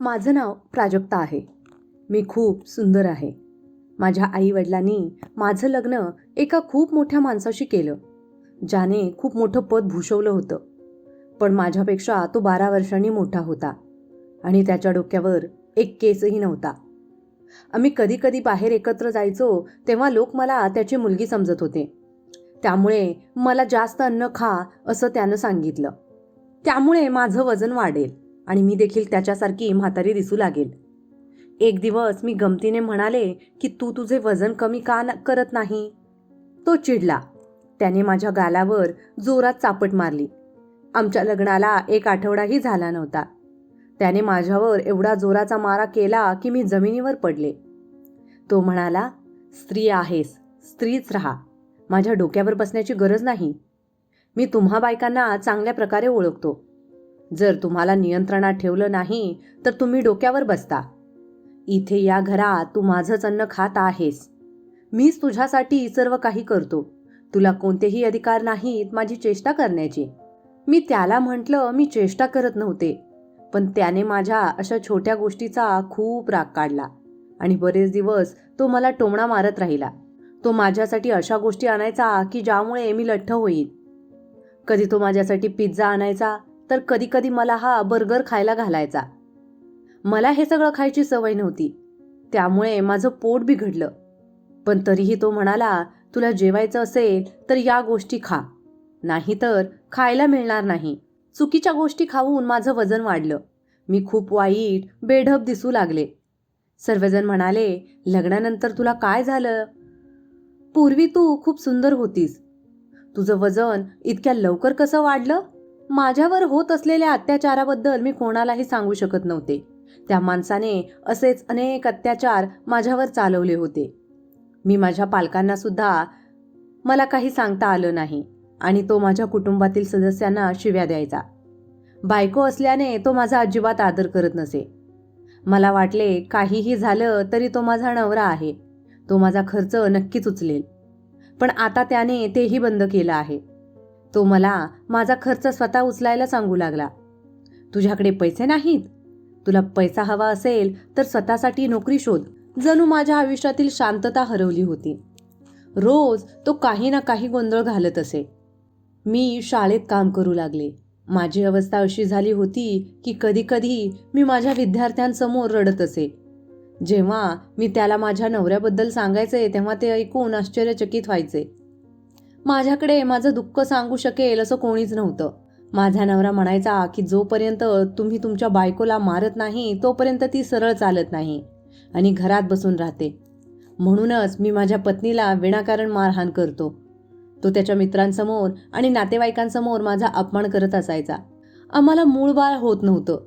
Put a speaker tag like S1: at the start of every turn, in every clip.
S1: माझं नाव प्राजक्ता आहे. मी खूप सुंदर आहे. माझ्या आईवडिलांनी माझं लग्न एका खूप मोठ्या माणसाशी केलं ज्याने खूप मोठं पद भूषवलं होतं. पण माझ्यापेक्षा तो बारा वर्षांनी मोठा होता आणि त्याच्या डोक्यावर एक केसही नव्हता. आम्ही कधी कधी बाहेर एकत्र जायचो तेव्हा लोक मला त्याची मुलगी समजत होते. त्यामुळे मला जास्त अन्न खा असं त्यानं सांगितलं. त्यामुळे माझं वजन वाढेल. आणि मी देखील त्याच्यासारखी म्हातारी दिसू लागेल. एक दिवस मी गमतीने म्हणाले की तू तुझे वजन कमी का करत नाही? तो चिडला. त्याने माझ्या गालावर जोरात चापट मारली. आमच्या लग्नाला एक आठवडाही झाला नव्हता. त्याने माझ्यावर एवढा जोराचा मारा केला की मी जमिनीवर पडले. तो म्हणाला स्त्री आहेस स्त्रीच राहा. माझ्या डोक्यावर बसण्याची गरज नाही. मी तुम्हा बायकांना चांगल्या प्रकारे ओळखतो. जर तुम्हाला नियंत्रणात ठेवलं नाही तर तुम्ही डोक्यावर बसता. इथे या घरात तू माझंच अन्न खात आहेस. मीच तुझ्यासाठी सर्व काही करतो. तुला कोणतेही अधिकार नाहीत माझी चेष्टा करण्याची. मी त्याला म्हटलं मी चेष्टा करत नव्हते. पण त्याने माझ्या अशा छोट्या गोष्टीचा खूप राग काढला. आणि बरेच दिवस तो मला टोमणा मारत राहिला. तो माझ्यासाठी अशा गोष्टी आणायचा की ज्यामुळे मी लठ्ठ होईल कधी तो माझ्यासाठी पिझ्झा आणायचा तर कधीकधी मला हा बर्गर खायला घालायचा. मला हे सगळं खायची सवय नव्हती. त्यामुळे माझं पोट बिघडलं. पण तरीही तो म्हणाला तुला जेवायचं असेल तर या गोष्टी खा. नाहीतर खायला मिळणार नाही. चुकीच्या गोष्टी खाऊन माझं वजन वाढलं. मी खूप वाईट बेढप दिसू लागले. सर्वजण म्हणाले लग्नानंतर तुला काय झालं? पूर्वी तू खूप सुंदर होतीस. तुझं वजन इतक्या लवकर कसं वाढलं? माझ्यावर होत असलेल्या अत्याचाराबद्दल मी कोणालाही सांगू शकत नव्हते. त्या माणसाने असेच अनेक अत्याचार माझ्यावर चालवले होते. मी माझ्या पालकांना सुद्धा मला काही सांगता आलं नाही आणि तो माझ्या कुटुंबातील सदस्यांना शिव्या द्यायचा. बायको असल्याने तो माझा अजिबात आदर करत नसे. मला वाटले काहीही झालं तरी तो माझा नवरा आहे. तो माझा खर्च नक्कीच उचलेल. पण आता त्याने तेही बंद केलं आहे. तो मला माझा खर्च स्वतः उचलायला सांगू लागला. तुझ्याकडे पैसे नाहीत. तुला पैसा हवा असेल तर स्वतःसाठी नोकरी शोध. जणू माझ्या आयुष्यातील शांतता हरवली होती. रोज तो काही ना काही गोंधळ घालत असे. मी शाळेत काम करू लागले. माझी अवस्था अशी झाली होती की कधीकधी मी माझ्या विद्यार्थ्यांसमोर रडत असे. जेव्हा मी त्याला माझ्या नवऱ्याबद्दल सांगायचे तेव्हा ते ऐकून आश्चर्यचकित व्हायचे. माझ्याकडे माझं दुःख सांगू शकेल असं कोणीच नव्हतं. माझा नवरा म्हणायचा की जोपर्यंत तुम्ही तुमच्या बायकोला मारत नाही तोपर्यंत ती सरळ चालत नाही आणि घरात बसून राहते. म्हणूनच मी माझ्या पत्नीला विनाकारण मारहाण करतो. तो त्याच्या मित्रांसमोर आणि नातेवाईकांसमोर माझा अपमान करत असायचा. आम्हाला मूळ बाळ होत नव्हतं.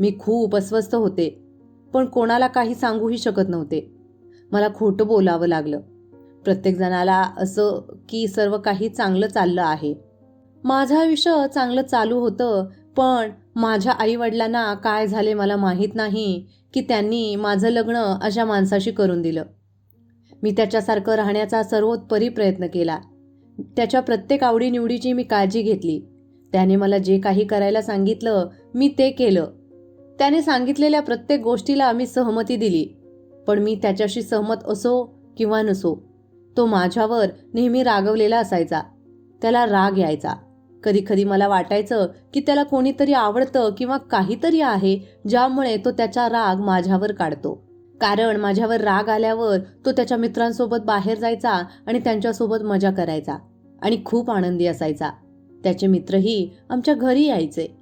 S1: मी खूप अस्वस्थ होते पण कोणाला काही सांगूही शकत नव्हते. मला खोटं बोलावं लागलं. प्रत्येकजणाला असं की सर्व काही चांगलं चाललं आहे. माझं आयुष्य चांगलं चालू होतं पण माझ्या आईवडिलांना काय झाले मला माहीत नाही की त्यांनी माझं लग्न अशा माणसाशी करून दिलं. मी त्याच्यासारखं राहण्याचा सर्वोत्परी प्रयत्न केला. त्याच्या प्रत्येक आवडीनिवडीची मी काळजी घेतली. त्याने मला जे काही करायला सांगितलं मी ते केलं. त्याने सांगितलेल्या प्रत्येक गोष्टीला मी सहमती दिली. पण मी त्याच्याशी सहमत असो किंवा नसो तो माझ्यावर नेहमी रागवलेला असायचा. त्याला राग यायचा. कधी कधी मला वाटायचं की त्याला कोणीतरी आवडतं किंवा काहीतरी आहे ज्यामुळे तो त्याचा राग माझ्यावर काढतो. कारण माझ्यावर राग आल्यावर तो त्याच्या मित्रांसोबत बाहेर जायचा आणि त्यांच्यासोबत मजा करायचा आणि खूप आनंदी असायचा. त्याचे मित्रही आमच्या घरी यायचे.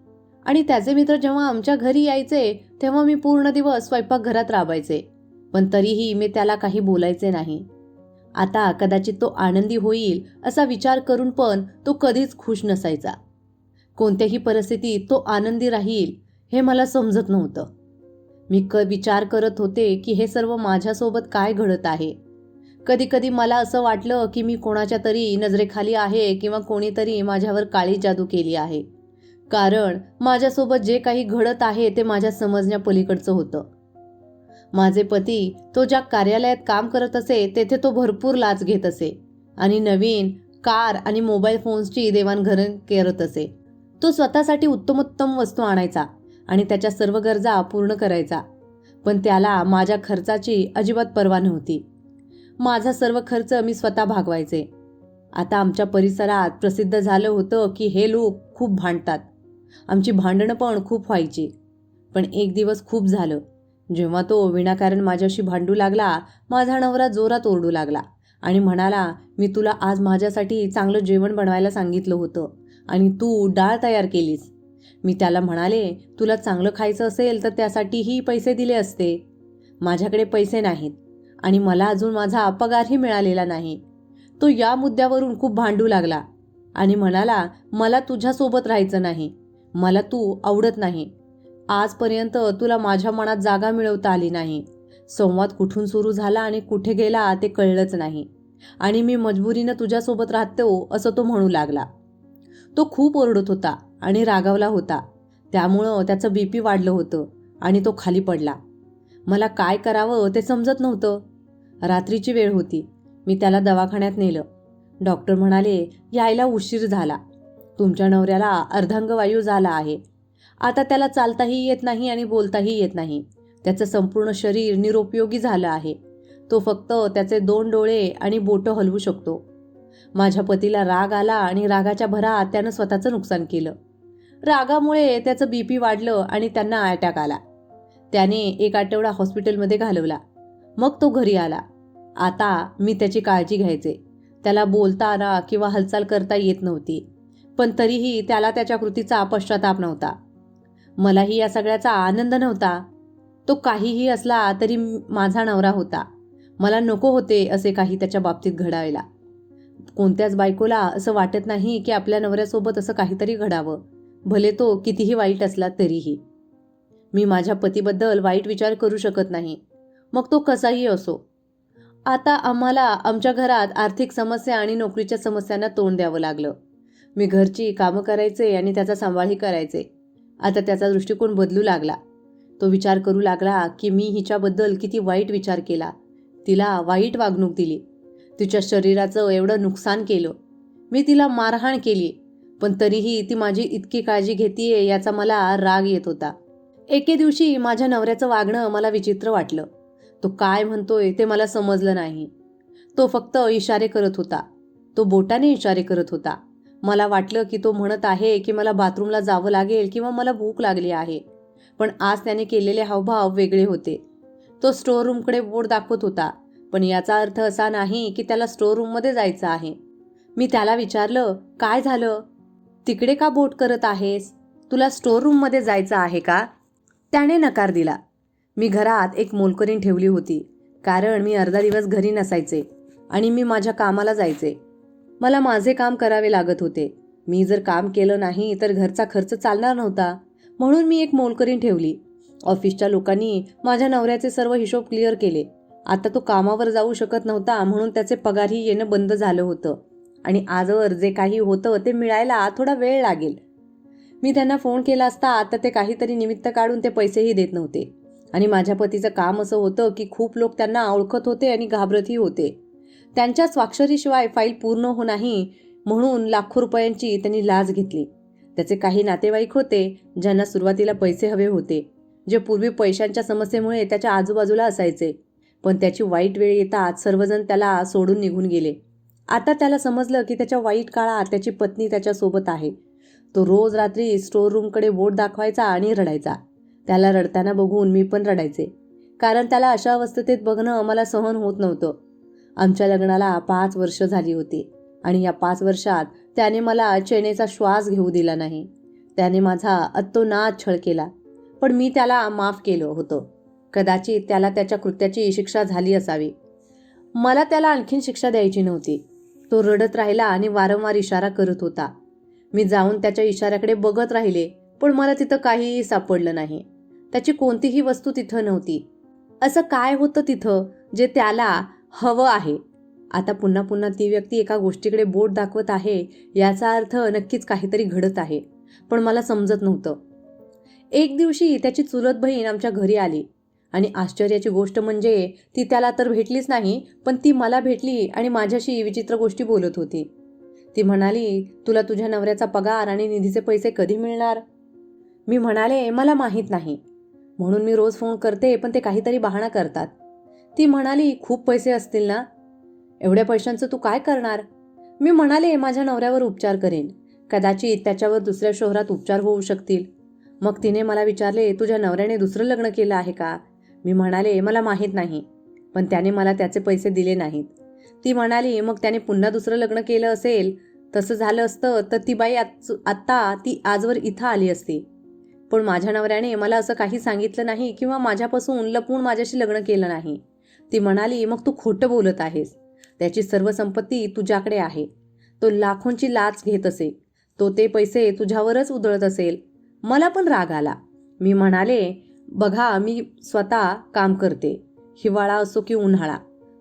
S1: आणि त्याचे मित्र जेव्हा आमच्या घरी यायचे तेव्हा मी पूर्ण दिवस स्वयंपाकघरात राबायचे. पण तरीही मी त्याला काही बोलायचे नाही. आता कदाचित तो आनंदी होईल असा विचार करून पण तो कधीच खुश नसायचा. कोणत्याही परिस्थितीत तो आनंदी राहील हे मला समजत नव्हतं. मी क विचार करत होते की हे सर्व माझ्यासोबत काय घडत आहे? कधीकधी मला असं वाटलं की मी कोणाच्या तरी नजरेखाली आहे किंवा कोणीतरी माझ्यावर काळी जादू केली आहे. कारण माझ्यासोबत जे काही घडत आहे ते माझ्या समजण्यापलीकडचं होतं. माझे पती तो ज्या कार्यालयात काम करत असे तेथे तो भरपूर लाच घेत असे. आणि नवीन कार आणि मोबाईल फोन्सची देवाणघेवाण करत असे. तो स्वतःसाठी उत्तमोत्तम वस्तू आणायचा आणि त्याच्या सर्व गरजा पूर्ण करायचा. पण त्याला माझ्या खर्चाची अजिबात पर्वा नव्हती. माझा सर्व खर्च मी स्वतः भागवायचे. आता आमच्या परिसरात प्रसिद्ध झालं होतं की हे लोक खूप भांडतात. आमची भांडणं पण खूप व्हायची. पण एक दिवस खूप झालं. जेव्हा तो विनाकारण माझ्याशी भांडू लागला माझा नवरा जोरात ओरडू लागला आणि म्हणाला मी तुला आज माझ्यासाठी चांगलं जेवण बनवायला सांगितलं होतं आणि तू डाळ तयार केलीस. मी त्याला म्हणाले तुला चांगलं खायचं असेल तर त्यासाठीही पैसे दिले असते. माझ्याकडे पैसे नाहीत आणि मला अजून माझा पगारही मिळालेला नाही. तो या मुद्द्यावरून खूप भांडू लागला आणि म्हणाला मला तुझ्यासोबत राहायचं नाही. मला तू आवडत नाही. आजपर्यंत तुला माझ्या मनात जागा मिळवता आली नाही. संवाद कुठून सुरू झाला आणि कुठे गेला ते कळलंच नाही. आणि मी मजबुरीनं तुझ्यासोबत राहतो हो, असं तो म्हणू लागला. तो खूप ओरडत होता आणि रागावला होता. त्यामुळं त्याचं बीपी वाढलं होतं आणि तो खाली पडला. मला काय करावं ते समजत नव्हतं. रात्रीची वेळ होती. मी त्याला दवाखान्यात नेलं. डॉक्टर म्हणाले यायला उशीर झाला. तुमच्या नवऱ्याला अर्धांगवायू झाला आहे. आता त्याला चालताही येत नाही आणि बोलताही येत नाही. त्याचं संपूर्ण शरीर निरुपयोगी झालं आहे. तो फक्त त्याचे दोन डोळे आणि बोटं हलवू शकतो. माझ्या पतीला राग आला आणि रागाच्या भरात त्यानं स्वतःचं नुकसान केलं. रागामुळे त्याचं बीपी वाढलं आणि त्यांना अटॅक आला. त्याने एक आठवडा हॉस्पिटलमध्ये घालवला. मग तो घरी आला. आता मी त्याची काळजी घ्यायचे. त्याला बोलता किंवा हालचाल करता येत नव्हती. पण तरीही त्याला त्याच्या कृतीचा पश्चाताप नव्हता. मलाही या सगळ्याचा आनंद नव्हता. तो काहीही असला तरी माझा नवरा होता. मला नको होते असे काही त्याच्या बाबतीत घडायला. कोणत्याच बायकोला असं वाटत नाही की आपल्या नवऱ्यासोबत असं काहीतरी घडावं. भले तो कितीही वाईट असला तरीही. मी माझ्या पतीबद्दल वाईट विचार करू शकत नाही. मग तो कसाही असो. आता आम्हाला आमच्या घरात आर्थिक समस्या आणि नोकरीच्या समस्यांना तोंड द्यावं लागलं. मी घरची कामं करायचे आणि त्याचा सांभाळही करायचे. आता त्याचा दृष्टिकोन बदलू लागला. तो विचार करू लागला की मी हिच्याबद्दल किती वाईट विचार केला. तिला वाईट वागणूक दिली. तिच्या शरीराचं एवढं नुकसान केलं. मी तिला मारहाण केली पण तरीही ती माझी इतकी काळजी घेतीये याचा मला राग येत होता. एके दिवशी माझ्या नवऱ्याचं वागणं मला विचित्र वाटलं. तो काय म्हणतोय ते मला समजलं नाही. तो फक्त इशारे करत होता. तो बोटाने इशारे करत होता. मला वाटलं की तो म्हणत आहे की मला बाथरूमला जावं लागेल किंवा मला भूक लागली आहे. पण आज त्याने केलेले हावभाव वेगळे होते. तो स्टोअर रूमकडे बोट दाखवत होता पण याचा अर्थ असा नाही की त्याला स्टोअर रूममध्ये जायचं आहे. मी त्याला विचारलं काय झालं? तिकडे का बोट करत आहेस? तुला स्टोअर रूममध्ये जायचं आहे का? त्याने नकार दिला. मी घरात एक मोलकरीण ठेवली होती कारण मी अर्धा दिवस घरी नसायचे आणि मी माझ्या कामाला जायचे. मला माझे काम करावे लागत होते. मी जर काम केलं नाही तर घरचा खर्च चालणार नव्हता. म्हणून मी एक मोलकरीण ठेवली. ऑफिसच्या लोकांनी माझ्या नवऱ्याचे सर्व हिशोब क्लिअर केले. आता तो कामावर जाऊ शकत नव्हता म्हणून त्याचे पगारही येणं बंद झालं होतं. आणि आजवर जे काही होतं ते मिळायला थोडा वेळ लागेल. मी त्यांना फोन केला असता आता ते काहीतरी निमित्त काढून ते पैसेही देत नव्हते. आणि माझ्या पतीचं काम असं होतं की खूप लोक त्यांना ओळखत होते आणि घाबरतही होते. त्यांच्या स्वाक्षरीशिवाय फाईल पूर्ण हो नाही म्हणून लाखो रुपयांची त्यांनी लाच घेतली. त्याचे काही नातेवाईक होते ज्यांना सुरुवातीला पैसे हवे होते जे पूर्वी पैशांच्या समस्येमुळे त्याच्या आजूबाजूला असायचे. पण त्याची वाईट वेळ येताच सर्वजण त्याला सोडून निघून गेले. आता त्याला समजलं की त्याच्या वाईट काळात त्याची पत्नी त्याच्यासोबत आहे. तो रोज रात्री स्टोअर रूमकडे बोट दाखवायचा आणि रडायचा. त्याला रडताना बघून मी पण रडायचे. कारण त्याला अशा अवस्थेत बघणं मला सहन होत नव्हतं. आमच्या लग्नाला पाच वर्ष झाली होती आणि या पाच वर्षात त्याने मला चेनेचा श्वास घेऊ दिला नाही. त्याने माझा अत्तोनाद छळ केला पण मी त्याला माफ केलं होतं. कदाचित त्याला त्याच्या कृत्याची शिक्षा झाली असावी. मला त्याला आणखीन शिक्षा द्यायची नव्हती. तो रडत राहिला आणि वारंवार इशारा करत होता. मी जाऊन त्याच्या इशाऱ्याकडे बघत राहिले पण मला तिथं काहीही सापडलं नाही. त्याची कोणतीही वस्तू तिथं नव्हती. असं काय होतं तिथं जे त्याला हवं आहे. आता पुन्हा पुन्हा ती व्यक्ती एका गोष्टीकडे बोट दाखवत आहे याचा अर्थ नक्कीच काहीतरी घडत आहे. पण मला समजत नव्हतं. एक दिवशी त्याची चुलत बहीण आमच्या घरी आली. आणि आश्चर्याची गोष्ट म्हणजे ती त्याला तर भेटलीच नाही पण ती मला भेटली आणि माझ्याशी विचित्र गोष्टी बोलत होती. ती म्हणाली तुला तुझ्या नवऱ्याचा पगार आणि निधीचे पैसे कधी मिळणार? मी म्हणाले मला माहीत नाही. म्हणून मी रोज फोन करते पण ते काहीतरी बहाणा करतात. ती म्हणाली खूप पैसे असतील ना? एवढ्या पैशांचं तू काय करणार? मी म्हणाले माझ्या नवऱ्यावर उपचार करेन. कदाचित त्याच्यावर दुसऱ्या शहरात उपचार होऊ शकतील. मग तिने मला विचारले तुझ्या नवऱ्याने दुसरं लग्न केलं आहे का? मी म्हणाले मला माहीत नाही. पण त्याने मला त्याचे पैसे दिले नाहीत. ती म्हणाली मग त्याने पुन्हा दुसरं लग्न केलं असेल? तसं झालं असतं तर ती बाई आज आत्ता ती आजवर इथं आली असती. पण माझ्या नवऱ्याने मला असं काही सांगितलं नाही किंवा माझ्यापासून लपून माझ्याशी लग्न केलं नाही. ती म्हणाली मग तू खोटं बोलत आहेस. त्याची सर्व संपत्ती तुझ्याकडे आहे. तो लाखोंची लाच घेत असे. तो ते पैसे तुझ्यावरच उधळत असेल. मला पण राग आला. मी म्हणाले बघा मी स्वतः काम करते. हिवाळा असो की उन्हाळा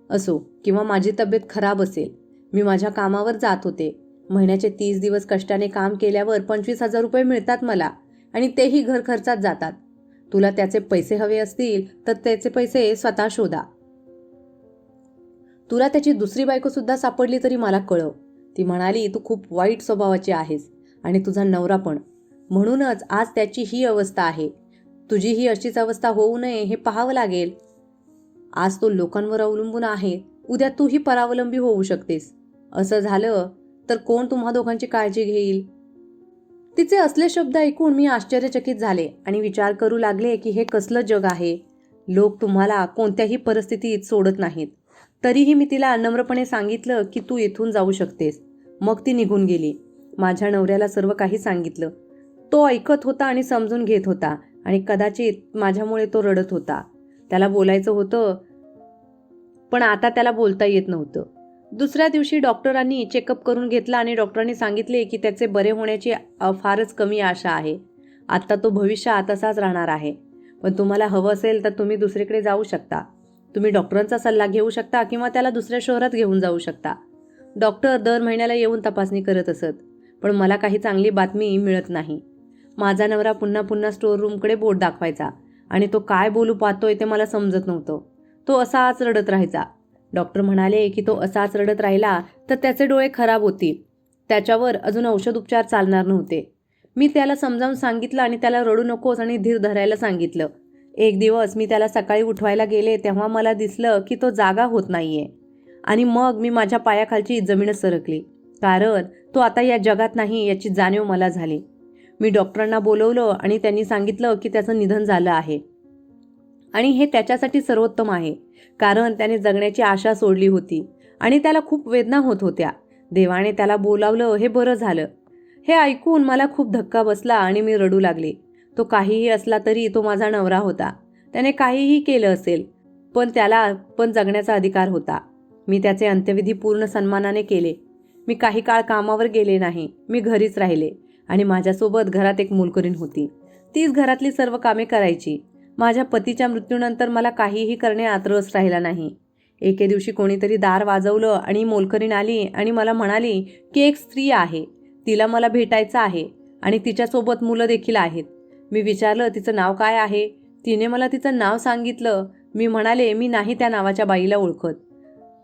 S1: असो किंवा माझी तब्येत खराब असेल. मी माझ्या कामावर जात होते. महिन्याचे तीस दिवस कष्टाने काम केल्यावर पंचवीस हजार रुपये मिळतात मला आणि तेही घर खर्चात जातात. तुला त्याचे पैसे हवे असतील तर त्याचे पैसे स्वतः शोधा. तुला त्याची दुसरी बायको सुद्धा सापडली तरी मला कळव. ती म्हणाली तू खूप वाईट स्वभावाची आहेस आणि तुझा नवरा पण. म्हणूनच आज त्याची ही अवस्था आहे. तुझी ही अशीच अवस्था होऊ नये हे पाहावं लागेल. आज तो लोकांवर अवलंबून आहे. उद्या तूही परावलंबी होऊ शकतेस. असं झालं तर कोण तुम्हा दोघांची काळजी घेईल? तिचे असले शब्द ऐकून मी आश्चर्यचकित झाले आणि विचार करू लागले की हे कसलं जग आहे. लोक तुम्हाला कोणत्याही परिस्थितीत सोडत नाहीत. तरीही मी तिला नम्रपणे सांगितलं की तू इथून जाऊ शकतेस. मग ती निघून गेली. माझ्या नवऱ्याला सर्व काही सांगितलं. तो ऐकत होता आणि समजून घेत होता आणि कदाचित माझ्यामुळे तो रडत होता. त्याला बोलायचं होतं पण आता त्याला बोलता येत नव्हतं. दुसऱ्या दिवशी डॉक्टरांनी चेकअप करून घेतला आणि डॉक्टरांनी सांगितले की त्याचे बरे होण्याची फारच कमी आशा आहे. आत्ता तो भविष्यात तसाच राहणार आहे. पण तुम्हाला हवं असेल तर तुम्ही दुसरीकडे जाऊ शकता. तुम्ही डॉक्टरांचा सल्ला घेऊ शकता किंवा त्याला दुसऱ्या शहरात घेऊन जाऊ शकता. डॉक्टर दर महिन्याला येऊन तपासणी करत असत पण मला काही चांगली बातमी मिळत नाही. माझा नवरा पुन्हा पुन्हा स्टोअर रूमकडे बोट दाखवायचा आणि तो काय बोलू पाहतोय ते मला समजत नव्हतं. तो असाच रडत राहायचा. डॉक्टर म्हणाले की तो असाच रडत राहिला तर त्याचे डोळे खराब होतील. त्याच्यावर अजून औषध उपचार चालणार नव्हते. मी त्याला समजावून सांगितलं आणि त्याला रडू नकोस आणि धीर धरायला सांगितलं. एक दिवस मी त्याला सकाळी उठवायला गेले तेव्हा मला दिसलं की तो जागा होत नाहीये. आणि मग मी माझ्या पायाखालची जमीनच सरकली. कारण तो आता या जगात नाही याची जाणीव मला झाली. मी डॉक्टरांना बोलवलं आणि त्यांनी सांगितलं की त्याचं निधन झालं आहे. आणि हे त्याच्यासाठी सर्वोत्तम आहे. कारण त्याने जगण्याची आशा सोडली होती आणि त्याला खूप वेदना होत होत्या. देवाने त्याला बोलावलं हे बरं झालं. हे ऐकून मला खूप धक्का बसला आणि मी रडू लागले. तो काहीही असला तरी तो माझा नवरा होता. त्याने काहीही केलं असेल पण त्याला पण जगण्याचा अधिकार होता. मी त्याचे अंत्यविधी पूर्ण सन्मानाने केले. मी काही काळ कामावर गेले नाही. मी घरीच राहिले आणि माझ्यासोबत घरात एक मोलकरीण होती. तीच घरातली सर्व कामे करायची. माझ्या पतीच्या मृत्यूनंतर मला काहीही करणे आत्रस राहिला नाही. एके दिवशी कोणीतरी दार वाजवलं आणि मोलकरीण आली आणि मला म्हणाली की एक स्त्री आहे. तिला मला भेटायचं आहे आणि तिच्यासोबत मुलं देखील आहेत. मी विचारलं तिचं नाव काय आहे? तिने मला तिचं नाव सांगितलं. मी म्हणाले मी नाही त्या नावाच्या बाईला ओळखत.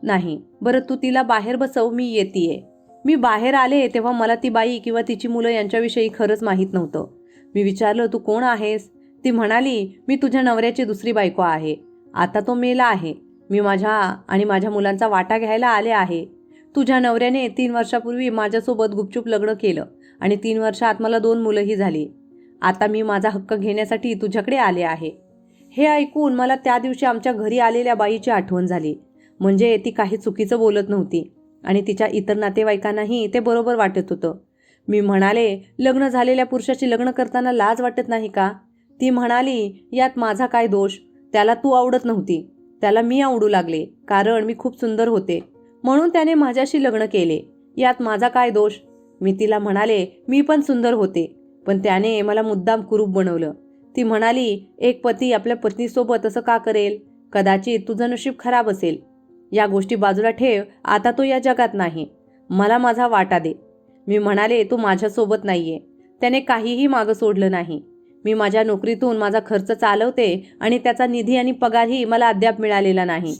S1: नाही. बरं तू तिला बाहेर बसव मी येतीये. मी बाहेर आले तेव्हा मला ती बाई किंवा तिची मुलं यांच्याविषयी खरंच माहीत नव्हतं. मी विचारलं तू कोण आहेस? ती म्हणाली मी तुझ्या नवऱ्याची दुसरी बायको आहे. आता तो मेला आहे. मी माझ्या आणि माझ्या मुलांचा वाटा घ्यायला आले आहे. तुझ्या नवऱ्याने तीन वर्षापूर्वी माझ्यासोबत गुपचूप लग्न केलं आणि तीन वर्षात मला दोन मुलंही झाली. आता मी माझा हक्क घेण्यासाठी तुझ्याकडे आले आहे. हे ऐकून मला त्या दिवशी आमच्या घरी आलेल्या बाईची आठवण झाली. म्हणजे ती काही चुकीचं बोलत नव्हती आणि तिच्या इतर नातेवाईकांनाही ते बरोबर वाटत होतं. मी म्हणाले लग्न झालेल्या पुरुषाची लग्न करताना लाज वाटत नाही का? ती म्हणाली यात माझा काय दोष? त्याला तू आवडत नव्हती. त्याला मी आवडू लागले कारण मी खूप सुंदर होते. म्हणून त्याने माझ्याशी लग्न केले. यात माझा काय दोष? मी तिला म्हणाले मी पण सुंदर होते. पण त्याने मला मुद्दाम कुरूप बनवलं. ती म्हणाली एक पती आपल्या पत्नीसोबत असं का करेल? कदाचित तुझं नशीब खराब असेल. या गोष्टी बाजूला ठेव आता तो या जगात नाही. मला माझा वाटा दे. मी म्हणाले तू माझ्यासोबत नाहीये. त्याने काहीही मागं सोडलं नाही. मी माझ्या नोकरीतून माझा खर्च चालवते आणि त्याचा निधी आणि पगारही मला अद्याप मिळालेला नाही.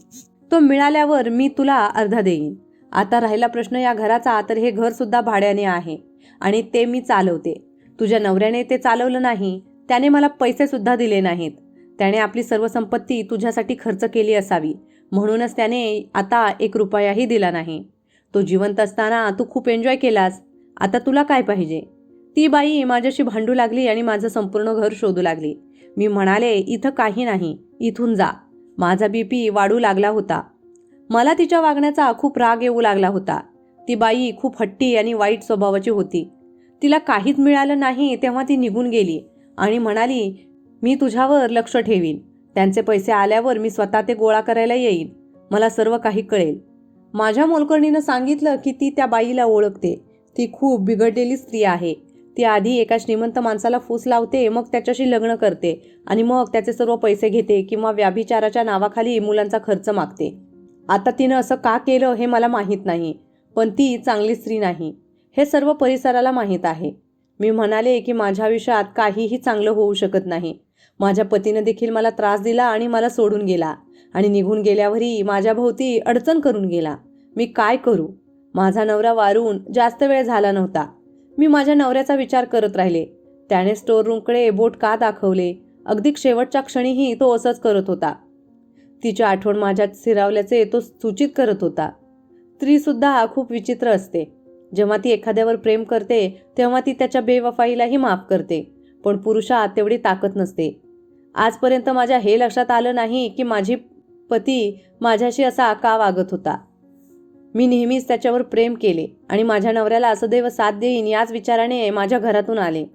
S1: तो मिळाल्यावर मी तुला अर्धा देईन. आता राहिला प्रश्न या घराचा तर हे घर सुद्धा भाड्याने आहे आणि ते मी चालवते. तुझ्या नवऱ्याने ते चालवलं नाही त्याने मला पैसेसुद्धा दिले नाहीत. त्याने आपली सर्व संपत्ती तुझ्यासाठी खर्च केली असावी. म्हणूनच त्याने आता एक रुपयाही दिला नाही. तो जिवंत असताना तू खूप एन्जॉय केलास. आता तुला काय पाहिजे? ती बाई माझ्याशी भांडू लागली आणि माझं संपूर्ण घर शोधू लागली. मी म्हणाले इथं काही नाही इथून जा. माझा बीपी वाढू लागला होता. मला तिच्या वागण्याचा खूप राग येऊ लागला होता. ती बाई खूप हट्टी आणि वाईट स्वभावाची होती. तिला काहीच मिळालं नाही तेव्हा ती निघून गेली आणि म्हणाली मी तुझ्यावर लक्ष ठेवीन. त्यांचे पैसे आल्यावर मी स्वतः ते गोळा करायला येईन. मला सर्व काही कळेल. माझ्या मोलकर्णीनं सांगितलं की ती त्या बाईला ओळखते. ती खूप बिघडलेली स्त्री आहे. ती आधी एका श्रीमंत माणसाला फूस लावते मग त्याच्याशी लग्न करते आणि मग त्याचे सर्व पैसे घेते किंवा व्याभिचाराच्या नावाखाली मुलांचा खर्च मागते. आता तिनं असं का केलं हे मला माहीत नाही पण ती चांगली स्त्री नाही. हे सर्व परिसराला माहीत आहे. मी म्हणाले की माझ्या आयुष्यात काहीही चांगलं होऊ शकत नाही. माझ्या पतीनं देखील मला त्रास दिला आणि मला सोडून गेला. आणि निघून गेल्यावरही माझ्याभोवती अडचण करून गेला. मी काय करू? माझा नवरा वारून जास्त वेळ झाला नव्हता. मी माझ्या नवऱ्याचा विचार करत राहिले. त्याने स्टोर रूमकडे बोट का दाखवले? अगदी शेवटच्या क्षणीही तो असंच करत होता. तिची आठवण माझ्यात स्थिरावल्याचे तो सूचित करत होता. स्त्रीसुद्धा खूप विचित्र असते. जेव्हा ती एखाद्यावर प्रेम करते तेव्हा ती त्याच्या बेवफाईलाही माफ करते. पण पुरुषात तेवढी ताकद नसते. आजपर्यंत माझ्या हे लक्षात आलं नाही की माझी पती माझ्याशी असा का वागत होता. मी नेहमीच त्याच्यावर प्रेम केले आणि माझ्या नवऱ्याला असदैव साथ देईन याच विचाराने माझ्या घरातून आले.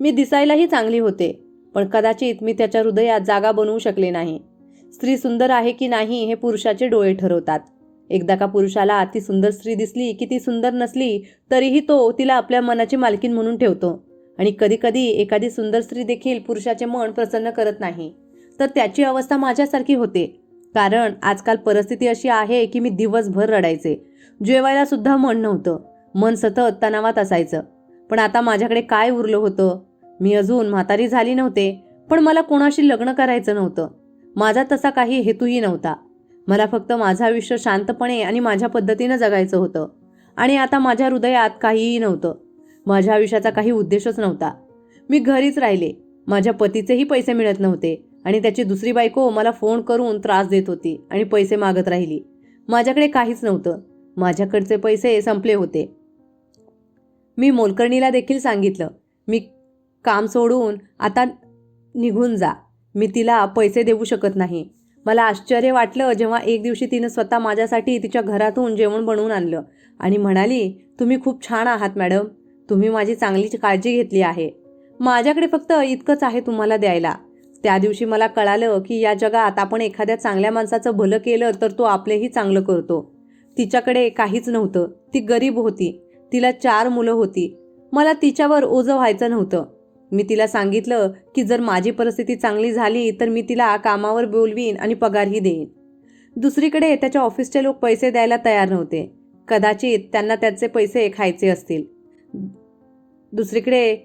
S1: मी दिसायलाही चांगली होते पण कदाचित मी त्याच्या हृदयात जागा बनवू शकले नाही. स्त्री सुंदर आहे की नाही हे पुरुषाचे डोळे ठरवतात. एकदा का पुरुषाला ती सुंदर स्त्री दिसली की ती सुंदर नसली तरीही तो तिला आपल्या मनाची मालकीन म्हणून ठेवतो. आणि कधीकधी एखादी सुंदर स्त्री देखील पुरुषाचे मन प्रसन्न करत नाही. तर त्याची अवस्था माझ्यासारखी होते. कारण आजकाल परिस्थिती अशी आहे की मी दिवसभर रडायचे. जेवायला सुद्धा मन नव्हतं. मन सतत तणावात असायचं. पण आता माझ्याकडे काय उरलं होतं? मी अजून म्हातारी झाली नव्हते पण मला कोणाशी लग्न करायचं नव्हतं. माझा तसा काही हेतूही नव्हता. मला फक्त माझं आयुष्य शांतपणे आणि माझ्या पद्धतीनं जगायचं होतं. आणि आता माझ्या हृदयात काहीही नव्हतं. माझ्या आयुष्याचा काही उद्देशच नव्हता. मी घरीच राहिले. माझ्या पतीचेही पैसे मिळत नव्हते. आणि त्याची दुसरी बायको मला फोन करून त्रास देत होती आणि पैसे मागत राहिली. माझ्याकडे काहीच नव्हतं. माझ्याकडचे पैसे संपले होते. मी मोलकर्णीला देखील सांगितलं मी काम सोडून आता निघून जा. मी तिला पैसे देऊ शकत नाही. मला आश्चर्य वाटलं जेव्हा एक दिवशी तिनं स्वतः माझ्यासाठी तिच्या घरातून जेवण बनवून आणलं. आणि म्हणाली तुम्ही खूप छान आहात मॅडम. तुम्ही माझी चांगली काळजी घेतली आहे. माझ्याकडे फक्त इतकंच आहे तुम्हाला द्यायला. त्या दिवशी मला कळालं की या जगात आपण एखाद्या चांगल्या माणसाचं भलं केलं तर तो आपलेही चांगलं करतो. तिच्याकडे काहीच नव्हतं. ती गरीब होती. तिला चार मुलं होती. मला तिच्यावर ओझं व्हायचं नव्हतं. मी तिला सांगितलं की जर माझी परिस्थिती चांगली झाली तर मी तिला कामावर बोलवीन आणि पगारही देईन. दुसरीकडे त्याच्या ऑफिसचे लोक पैसे द्यायला तयार नव्हते. कदाचित त्यांना त्याचे पैसे खायचे असतील. दुसरीकडे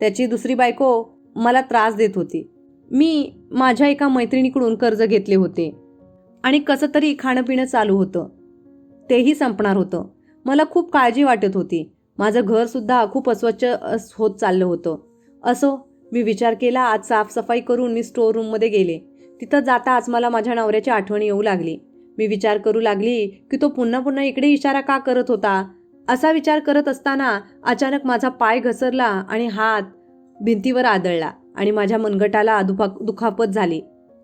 S1: त्याची दुसरी बायको मला त्रास देत होती. मी माझ्या एका मैत्रिणीकडून कर्ज घेतले होते. आणि कसं तरी खाणं पिणं चालू होतं. तेही संपणार होतं. मला खूप काळजी वाटत होती. माझं घरसुद्धा खूप अस्वच्छ अस- होत चाललं होतं. असो मी विचार केला आज साफसफाई करून मी स्टोर रूममध्ये गेले. तिथं जाताच मला माझ्या नवऱ्याची आठवण येऊ लागली. मी विचार करू लागली की तो पुन्हा पुन्हा इकडे इशारा का करत होता? असा विचार करत असताना अचानक माझा पाय घसरला आणि हात भिंतीवर आदळला आणि माझ्या मनगटाला दुखा दुखापत झाली.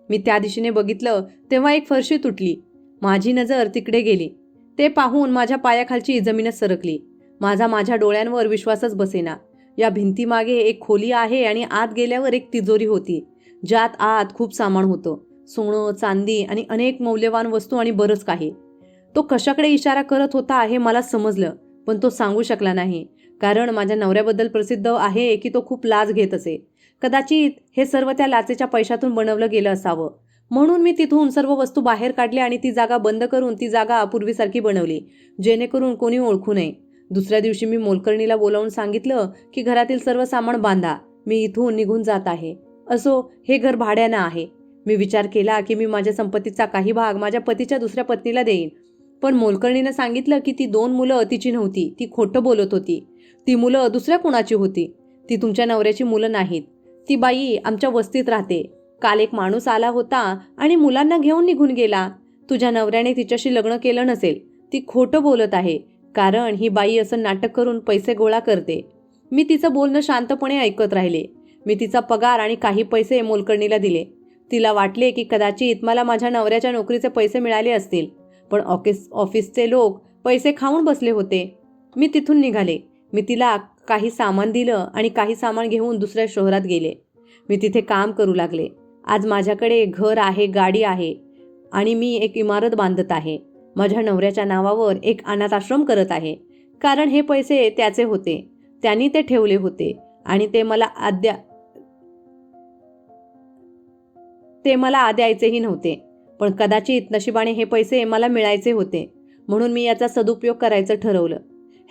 S1: मी त्या दिशेने बघितलं तेव्हा एक फरशी तुटली. माझी नजर तिकडे गेली. ते पाहून माझ्या पायाखालची जमीनच सरकली. माझा माझ्या डोळ्यांवर विश्वासच बसेना. या भिंतीमागे एक खोली आहे आणि आत गेल्यावर एक तिजोरी होती ज्यात आत खूप सामान होतं सोनं चांदी आणि अनेक मौल्यवान वस्तू आणि बरंच काही. तो कशाकडे इशारा करत होता हे मला समजलं पण तो सांगू शकला नाही कारण माझ्या नवऱ्याबद्दल प्रसिद्ध आहे की तो खूप लाच घेत असे. कदाचित हे सर्व त्या लाचेच्या पैशातून बनवलं गेलं असावं. म्हणून मी तिथून सर्व वस्तू बाहेर काढल्या आणि ती जागा बंद करून ती जागा पूर्वीसारखी बनवली जेणेकरून कोणी ओळखू नये. दुसऱ्या दिवशी मी मोलकर्णीला बोलावून सांगितलं की घरातील सर्व सामान बांधा मी इथून निघून जात आहे. असो हे घर भाड्यानं आहे. मी विचार केला की मी माझ्या संपत्तीचा काही भाग माझ्या पतीच्या दुसऱ्या पत्नीला देईन. पण मोलकर्णीनं सांगितलं की ती दोन मुलं तिची नव्हती ती खोटं बोलत होती. ती मुलं दुसऱ्या कुणाची होती? ती तुमच्या नवऱ्याची मुलं नाहीत. ती बाई आमच्या वस्तीत राहते. काल एक माणूस आला होता आणि मुलांना घेऊन निघून गेला. तुझ्या नवऱ्याने तिच्याशी लग्न केलं नसेल. ती खोटं बोलत आहे. कारण ही बाई असं नाटक करून पैसे गोळा करते. मी तिचं बोलणं शांतपणे ऐकत राहिले. मी तिचा पगार आणि काही पैसे मोलकर्णीला दिले. तिला वाटले की कदाचित मला माझ्या नवऱ्याच्या नोकरीचे पैसे मिळाले असतील. पण ऑफिस ऑफिसचे लोक पैसे खाऊन बसले होते. मी तिथून निघाले. मी तिला काही सामान दिलं आणि काही सामान घेऊन दुसऱ्या शहरात गेले. मी तिथे काम करू लागले. आज माझ्याकडे घर आहे गाडी आहे आणि मी एक इमारत बांधत आहे. माझ्या नवऱ्याच्या नावावर एक अनाथाश्रम करत आहे. कारण हे पैसे त्याचे होते. त्यांनी ते ठेवले होते आणि ते मला आद्या ते मला आद्यायचेही नव्हते. पण कदाचित नशिबाने हे पैसे मला मिळायचे होते. म्हणून मी याचा सदुपयोग करायचं ठरवलं.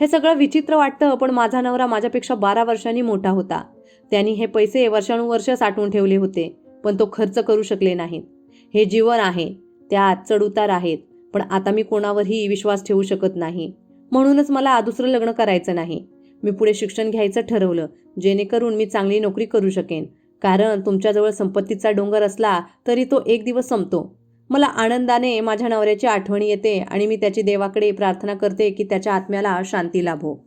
S1: हे सगळं विचित्र वाटतं पण माझा नवरा माझ्यापेक्षा बारा वर्षांनी मोठा होता. त्यांनी हे पैसे वर्षानुवर्ष साठवून ठेवले होते पण तो खर्च करू शकले नाहीत. हे जीवन आहे. त्यात चढउतार आहेत. पण आता मी कोणावरही विश्वास ठेवू शकत नाही. म्हणूनच मला दुसरं लग्न करायचं नाही. मी पुढे शिक्षण घ्यायचं ठरवलं जेणेकरून मी चांगली नोकरी करू शकेन. कारण तुमच्याजवळ संपत्तीचा डोंगर असला तरी तो एक दिवस संपतो. मला आनंदाने माझ्या नवऱ्याची आठवणी येते आणि मी त्याची देवाकडे प्रार्थना करते की त्याच्या आत्म्याला शांती लाभो.